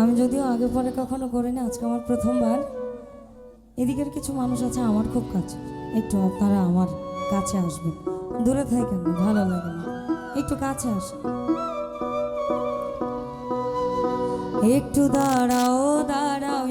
আমি যদিও আগে পরে কখনো করিনি, আজকে আমার প্রথমবার। এদিকের কিছু মানুষ আছে আমার খুব কাছে। একটু আপনারা আমার কাছে আসবেন দূরে থাকেন ভালো লাগে না। একটু কাছে আসেন। একটু দাঁড়াও দাঁড়াও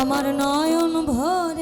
আমার নয়ন ভরে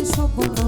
你说过